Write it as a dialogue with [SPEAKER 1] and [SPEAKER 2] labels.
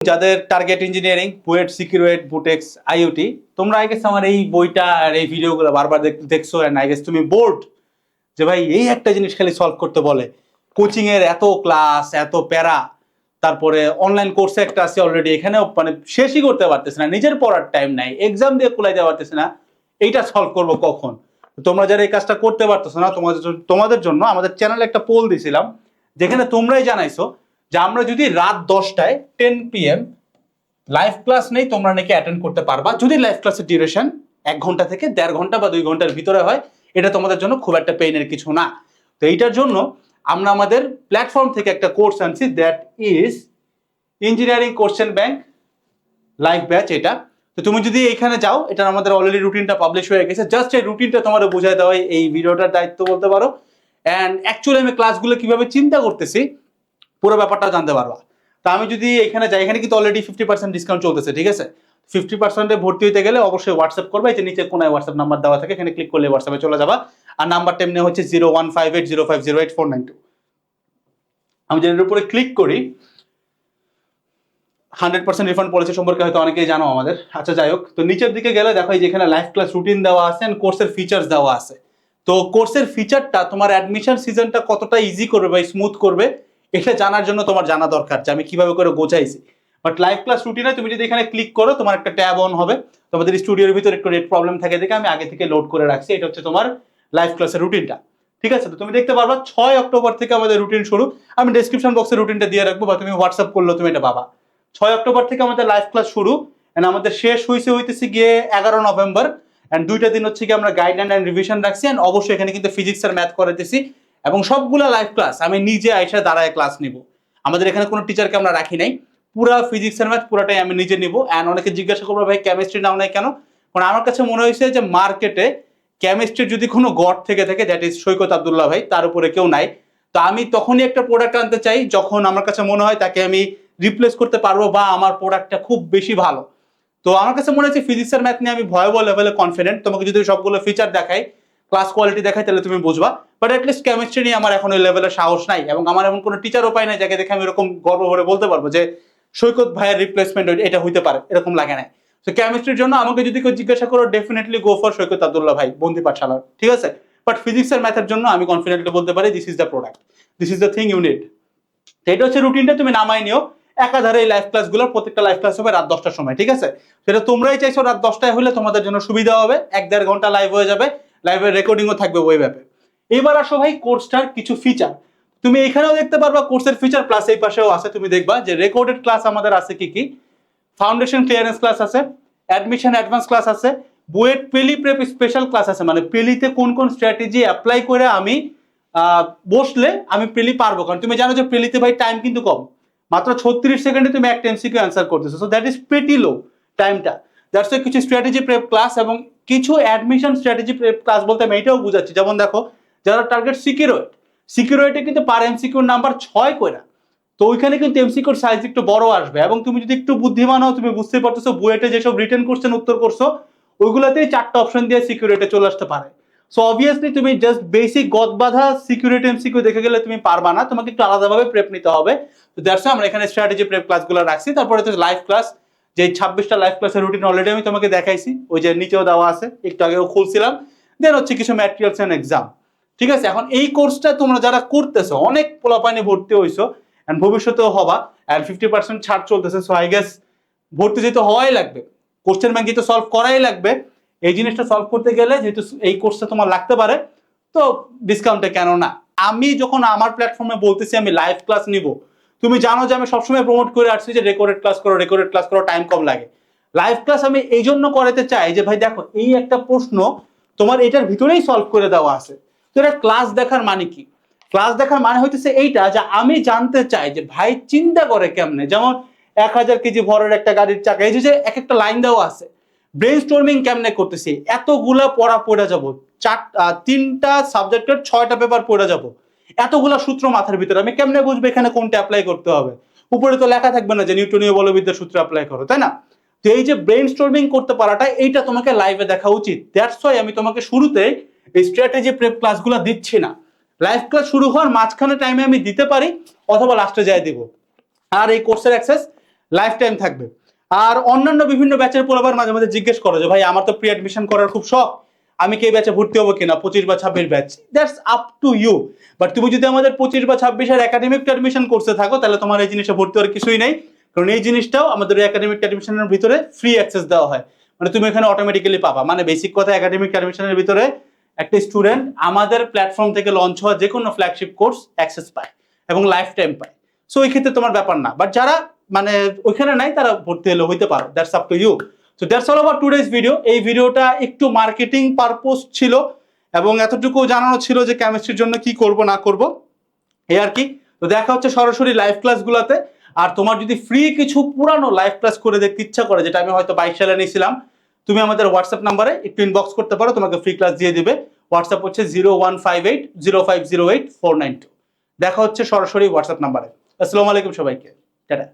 [SPEAKER 1] যাদের target engineering BUET সিকিউরেট BUTEX IoT তোমরা আই গেস আমার এই বইটা আর এই ভিডিওগুলো বারবার দেখ- দেখছ এন্ড আই গেস তুমি বোর্ড যে ভাই এই একটা জিনিস খালি সলভ করতে বলে। কোচিং এর এত ক্লাস এত প্যারা, তারপরে অনলাইন কোর্সে একটা আছে অলরেডি এখানেও মানে শেষই করতে পারতেছে না, নিজের পড়ার টাইম নাই এক্সাম দিয়ে কুলাইতে পারতেছে না, এইটা সলভ করব কখন? তোমরা যারা এই কাজটা করতে পারতেছো না, তোমাদের তোমাদের জন্য আমাদের চ্যানেলে একটা পোল দিছিলাম, যেখানে তোমরাই জানাইছো যে আমরা যদি রাত দশটায় টেন পিএম লাইভ ক্লাস নেই, তোমরা নাকি অ্যাটেন্ড করতে পারবা। যদি লাইভ ক্লাসের ডিউরেশন এক ঘণ্টা থেকে দেড় ঘণ্টা বা দুই ঘণ্টার ভিতরে হয়, এটা তোমাদের জন্য খুব একটা পেইনের কিছু না। তো এইটার জন্য আমরা আমাদের প্ল্যাটফর্ম থেকে একটা কোর্স আনছি that is engineering question bank live batch এটা। তো তুমি যদি এখানে যাও এটা আমাদের অলরেডি রুটিনটা পাবলিশ হয়ে গেছে। জাস্ট এই রুটিনটা তোমার বোঝায় দেওয়া এই ভিডিওটার দায়িত্ব বলতে পারো। অ্যান্ড অ্যাকচুয়ালি আমি ক্লাসগুলো কীভাবে চিন্তা করতেছি পুরো ব্যাপারটা জানতে পারবা। তা আমি যদি এখানে যাই, এখানে কিন্তু অলরেডি ফিফটি পার্সেন্ট ডিসকাউন্ট চলতেছে, ঠিক আছে? ফিফটি পার্সেন্টে ভর্তি হতে গেলে অবশ্যই হোয়াটসঅ্যাপ করবে যে নিচে কোনায় হোয়াটসঅ্যাপ নাম্বার দেওয়া থাকে, এখানে ক্লিক করলে হোয়াটসঅ্যাপে চলে যাবা। আর নাম্বারটা এমনি হচ্ছে zero one five eight zero five zero eight four nine two আমি যদি এর উপরে ক্লিক করি হান্ড্রেড পার্সেন্ট রিফান্ড পলিসি সম্পর্কে হয়তো অনেকেই জানো আমাদের। আচ্ছা যাই হোক, তো নিচের দিকে গেলে দেখো, এই যে এখানে লাইভ ক্লাস রুটিন দেওয়া আছে এন্ড কোর্সের ফিচার্স দেওয়া আছে। তো কোর্সের ফিচারটা তোমার অ্যাডমিশন সিজনটা কতটা ইজি করবে বা স্মুথ করবে এটা জানার জন্য তোমার জানা দরকার যে আমি কীভাবে করে গোছাইছি। বাট লাইভ ক্লাস রুটিনে তুমি যদি এখানে ক্লিক করো, তোমার একটা ট্যাব অন হবে। তোমাদের স্টুডিওর ভিতরে একটু রেট প্রবলেম থাকে দেখে আমি আগে থেকে লোড করে রাখছি। এটা হচ্ছে তোমার লাইভ ক্লাসের রুটিনটা ঠিক আছে? তো তুমি দেখতে পারবা ছয় অক্টোবর থেকে আমাদের রুটিন শুরু। আমি ডেসক্রিপশন বক্সে রুটিনটা দিয়ে রাখব বা তুমি হোয়াটসঅ্যাপ করলেও তুমি এটা পাবা। ছয় অক্টোবর থেকে আমাদের লাইভ ক্লাস শুরু। এন্ড আমাদের শেষ হয়েছে হইতেছে গিয়ে এগারো নভেম্বর। এন্ড দুইটা দিন হচ্ছে কি আমরা গাইডলাইন এন্ড রিভিশন রাখছি। এন্ড অবশ্যই এখানে কিন্তু ফিজিক্স আর ম্যাথ করাইতেছি। এবং সবগুলা লাইভ ক্লাস আমি নিজে আইসা দাঁড়ায় ক্লাস নিব। আমাদের এখানে কোনো টিচারকে আমরা রাখি নাই। পুরা ফিজিক্স আর ম্যাথ পুরাটাই আমি নিজে নিব। অ্যান্ড অনেকে জিজ্ঞাসা করব, ভাই কেমিস্ট্রি নাও নাই কেন? কারণ আমার কাছে মনে হয়েছে যে মার্কেটে কেমিস্ট্রির যদি কোনো গড থেকে থাকে দ্যাট ইজ সৈকত আবদুল্লাহ ভাই, তার উপরে কেউ নাই। তো আমি তখনই একটা প্রোডাক্ট আনতে চাই, যখন আমার কাছে মনে হয় তাকে আমি রিপ্লেস করতে পারব বা আমার প্রোডাক্টটা খুব বেশি ভালো। তো আমার কাছে মনে হচ্ছে ফিজিক্স আর ম্যাথ নিয়ে আমি ভয়াবহ লেভেলে কনফিডেন্ট তোমাকে যদি সবগুলো ফিচার দেখাই ক্লাস কোয়ালিটি দেখাই তাহলে তুমি বুঝবা। বাট অ্যাটলিস্ট কেমিস্ট্রি নিয়ে আমার এখন ওই লেভেলের সাহস নাই, এবং আমার এমন কোনো টিচারও পাই নাই যাকে দেখে আমি এরকম গর্ব ভরে বলতে পারব যে, সৈকত ভাইয়ের রিপ্লেসমেন্ট এটা হইতে পারে, এরকম লাগে না তো কেমিস্ট্রির জন্য আমাকে যদি কেউ জিজ্ঞাসা করো definitely go for Saikat Abdullah ভাই, বন্দি পাঠশালার, ঠিক আছে? বাট ফিজিক্স আর ম্যাথের জন্য আমি কনফিডেন্টলি বলতে পারি this is the product this is the thing unit তো এটা হচ্ছে রুটিনটা তুমি নামাই নিও। একাধারে এই লাইভ ক্লাসগুলোর প্রত্যেকটা লাইভ ক্লাস হবে রাত দশটার সময়, ঠিক আছে? সেটা তোমরাই চাইছো রাত দশটায় হলে তোমাদের জন্য সুবিধা হবে, এক দেড় ঘণ্টা লাইভ হয়ে যাবে। লাইভের রেকর্ডিংও থাকবে ওয়েব অ্যাপে এবার আসো ভাই কোর্সটার কিছু ফিচার তুমি এখানেও দেখতে পারবা কোর্সের ফিচার প্লাস এই পাশেও আছে, তুমি দেখবা যে রেকর্ডেড ক্লাস আমাদের আছে কি কি? ফাউন্ডেশন ক্লিয়ারেন্স ক্লাস আছে অ্যাডমিশন অ্যাডভান্স ক্লাস আছে, বুয়েট পেলি প্রেপ স্পেশাল ক্লাস আছে। মানে পেলিতে কোন কোন স্ট্র্যাটেজি অ্যাপ্লাই করে আমি বসলে আমি পেলি পারব। কারণ তুমি জানো যে পেলিতে ভাই টাইম কিন্তু কম। মাত্র ছত্রিশ সেকেন্ডে তুমি একটা এমসিকিউ অ্যান্সার করতেছো। So that is pretty low টাইমটা দ্যাটস কিছু স্ট্র্যাটেজি প্রেপ ক্লাস এবং কিছু অ্যাডমিশন স্ট্র্যাটেজি ক্লাস বলতে আমি এটাও বুঝাচ্ছি। যেমন দেখো, যারা টার্গেট সিকিউরোয়েট সিকিউরিটি কিন্তু পার এমসিকিউর নাম্বার ছয় কইরা। তো ওইখানে কিন্তু এমসিকিউর সাইজ একটু বড় আসবে এবং তুমি যদি একটু বুদ্ধিমান হও, তুমি বুঝতে পারতেছো বুয়েটে যেসব রিটার্ন কোশ্চেন উত্তর করছ, ওইগুলোতেই চারটা অপশন দিয়ে সিকিউরিটি চলে আসতে পারে। সো অবভিয়াসলি তুমি জাস্ট বেসিক গদ বাঁধা সিকিউরিটি এমসিকিউ দেখে গেলে তুমি পারবা না। তোমাকে একটু আলাদাভাবে প্রেপ নিতে হবে। তো দ্যাটস আমরা এখানে স্ট্র্যাটেজি প্রেপ ক্লাসগুলো রাখছি। তারপরে তো লাইভ ক্লাস যে ছাব্বিশটা লাইভ ক্লাসের রুটিন অলরেডি আমি তোমাকে দেখাইছি, ওই যে নিচেও দেওয়া আছে, একটু আগেও খুলছিলাম। দেন হচ্ছে কিছু ম্যাটেরিয়ালস অ্যান্ড এক্সাম ঠিক আছে? এখন এই কোর্সটা তোমরা যারা করতেছো, অনেক পোলাপানি ভর্তি হয়েছো অ্যান্ড ভবিষ্যতেও হবা অ্যান্ড ফিফটি পার্সেন্ট ছাড় চলতেছে সো আই গেস ভর্তি যেতে হওয়াই লাগবে কোশ্চেন ব্যাংক তো সলভ করাই লাগবে। এই জিনিসটা সলভ করতে গেলে যেহেতু এই কোর্সটা তোমার লাগতে পারে, তো ডিসকাউন্টে কেন না? আমি যখন আমার প্ল্যাটফর্মে বলতেছি, আমি লাইভ ক্লাস নিব তুমি জানো যে আমি সবসময় প্রমোট করে আসছি যে রেকর্ডেড ক্লাস করো রেকর্ডেড ক্লাস করো টাইম কম লাগে। লাইভ ক্লাস আমি এই জন্য করাতে চাই যে, ভাই দেখো, এই একটা প্রশ্ন তোমার এটার ভিতরেই সলভ করে দেওয়া আছে। তো এটা ক্লাস দেখার মানে কি? ক্লাস দেখার মানে হইতেছে এইটা যে, আমি জানতে চাই যে, ভাই চিন্তা করে কেমনে? যেমন এক হাজার কেজি ভরের একটা গাড়ির চাকা, এই যে এক একটা লাইন দেওয়া আছে। ব্রেন স্টর্মিং কেমনে করতেছি? এতগুলা পড়া পড়ে যাব। চার তিনটা সাবজেক্টের ছয়টা পেপার পড়ে যাব। এতগুলা সূত্র মাথার ভিতরে, আমি কেমনে বুঝব এখানে কোনটা অ্যাপ্লাই করতে হবে? উপরে তো লেখা থাকবে না যে নিউটনীয় বলবিদ্যার সূত্র অ্যাপ্লাই করো, তাই না? তো এই যে ব্রেন স্টর্মিং করতে পারাটা, এইটা তোমাকে লাইভে দেখা উচিত। দ্যাটস ওয়াই আমি তোমাকে শুরুতে এই স্ট্র্যাটেজি প্রেপ ক্লাসগুলো দিচ্ছি না। লাইভ ক্লাস শুরু হওয়ার মাঝখানে টাইমে আমি দিতে পারি, অথবা লাস্টে যাই দিব। আর এই কোর্সের অ্যাক্সেস লাইফ টাইম থাকবে। আর অন্যান্য বিভিন্ন ব্যাচের পোলাবার মাঝে মাঝে জিজ্ঞেস করো যে, ভাই, আমার তো প্রি অ্যাডমিশন করার খুব শখ। আমি কি এই ব্যাচে ভর্তি হব কিনা? পঁচিশ বা ছাব্বিশ batch that's up to you but তুমি যদি আমাদের পঁচিশ বা ছাব্বিশের একাডেমিক অ্যাডমিশন করতে থাকো, তাহলে তোমার এই জিনিসে ভর্তি হওয়ার কিছুই নেই। কারণ এই জিনিসটাও আমাদের একাডেমিক অ্যাডমিশনের ভিতরে ফ্রি অ্যাক্সেস দেওয়া হয়। মানে তুমি এখানে অটোমেটিক্যালি পাবা। মানে বেসিক কথা একাডেমিক অ্যাডমিশনের ভিতরে একটা স্টুডেন্ট আমাদের প্ল্যাটফর্ম থেকে লঞ্চ হওয়া যে কোনো ফ্ল্যাগশিপ কোর্স অ্যাক্সেস পায় এবং লাইফ টাইম পায়। সো ওই ক্ষেত্রে তোমার ব্যাপার না। বাট যারা মানে ওইখানে নাই, তারা ভর্তি হলে হইতে পারো। দ্যাটস আপ টু ইউ তো দ্যাটস অল আবার টুডেজ ভিডিও এই ভিডিওটা একটু মার্কেটিং পারপোজ ছিল এবং এতটুকু জানানো ছিল যে কেমিস্ট্রির জন্য কি করব, না করব। এই আর কি। তো দেখা হচ্ছে সরাসরি লাইভ ক্লাসগুলোতে আর তোমার যদি ফ্রি কিছু পুরানো লাইভ ক্লাস করে দেখতে ইচ্ছা করে, যেটা আমি হয়তো বাইশ সালে নিয়েছিলাম, তুমি আমাদের হোয়াটসঅ্যাপ নাম্বারে একটু ইনবক্স করতে পারো, তোমাকে ফ্রি ক্লাস দিয়ে দিবে। হোয়াটসঅ্যাপ হচ্ছে zero one five eight zero five zero eight four nine two দেখা হচ্ছে সরাসরি হোয়াটসঅ্যাপ নাম্বারে আসসালামু আলাইকুম সবাইকে। টাটা।